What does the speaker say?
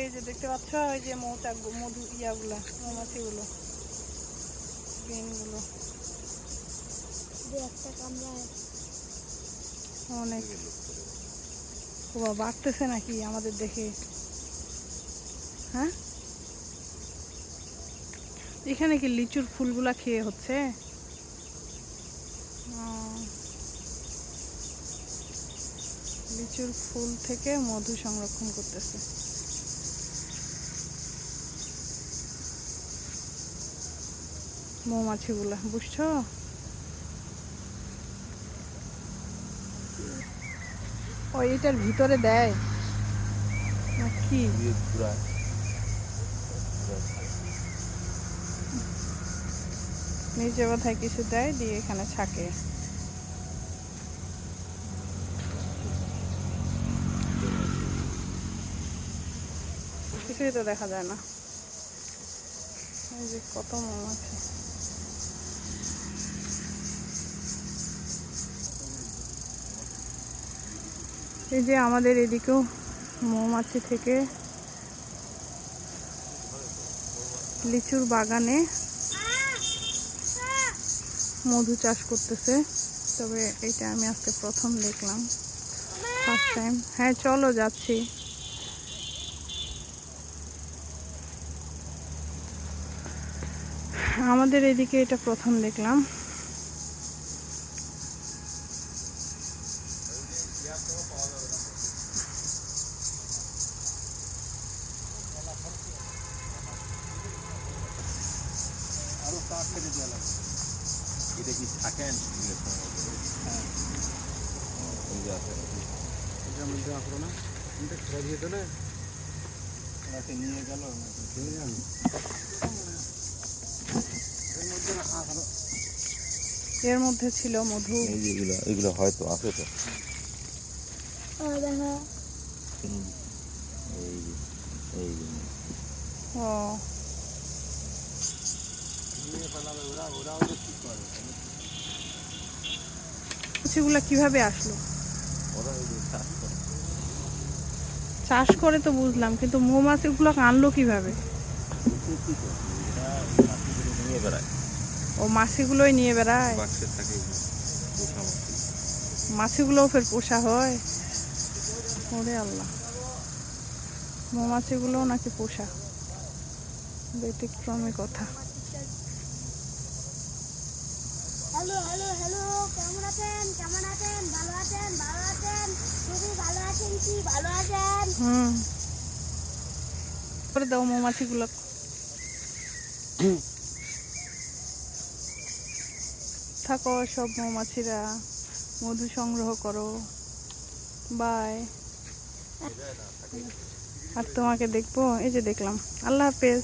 এই যে দেখতে পাচ্ছ ওই যে মৌচাক মধু ইয়াগুলো মৌমাছিগুলো বিনগুলো অনেক। বাবা বাড়তেছে নাকি আমাদের দেখে? হ্যাঁ? এখানে কি লিচুর ফুলগুলা খেয়ে হচ্ছে। লিচুর ফুল থেকে মধু সংরক্ষণ করতেছে। মৌমাছিগুলা বুঝছ? ও এটার ভিতরে দেয়? কি? ঘুরায় নিচে বোধহয় কিছু দেয় দিয়ে এখানে ছাকে। কিছুই তো দেখা যায় না। এই যে কত মৌমাছি। এই যে আমাদের এদিকেও মৌমাছি থেকে লিচুর বাগানে মধু চাষ করতেছে। তবে এটা আমি আজকে প্রথম দেখলাম। ফার্স্ট টাইম হ্যাঁ চলো যাচ্ছি। আমাদের এদিকে এটা প্রথম দেখলাম। আরও তার থেকে দেওয়া লাগে এটা কি থাকেন এটার মধ্যে আসলো না এটা খেয়ে দিয়ে দিলে ওনাকে নিয়ে গেল খেয়ে যান এর মধ্যে না এর মধ্যে ছিল মধু। এই যেগুলো এগুলো হয়তো আছে তো। ও। সেগুলা কীভাবে আসলো? চাষ করে তো বুঝলাম কিন্তু মৌমাছিগুলো আনলো কীভাবে? ও মাছিগুলোই নিয়ে বেড়ায়? মাছিগুলোও ফের পোষা হয়? ওরে আল্লাহ। মৌমাছিগুলোও নাকি পোষা। ব্যতিক্রমী কথা। হ্যালো হ্যালো হ্যালো কেমন আছেন? কেমন আছেন? ভালো আছেন? ভালো আছেন? খুবই ভালো আছেন কি? ভালো আছেন? হুম। করে দাও মৌমাছিগুলো। থাকো সব মৌমাছিরা। মধু সংগ্রহ করো। বাই আর তোমাকে দেখব এই যে দেখলাম। আল্লাহ হাফেজ।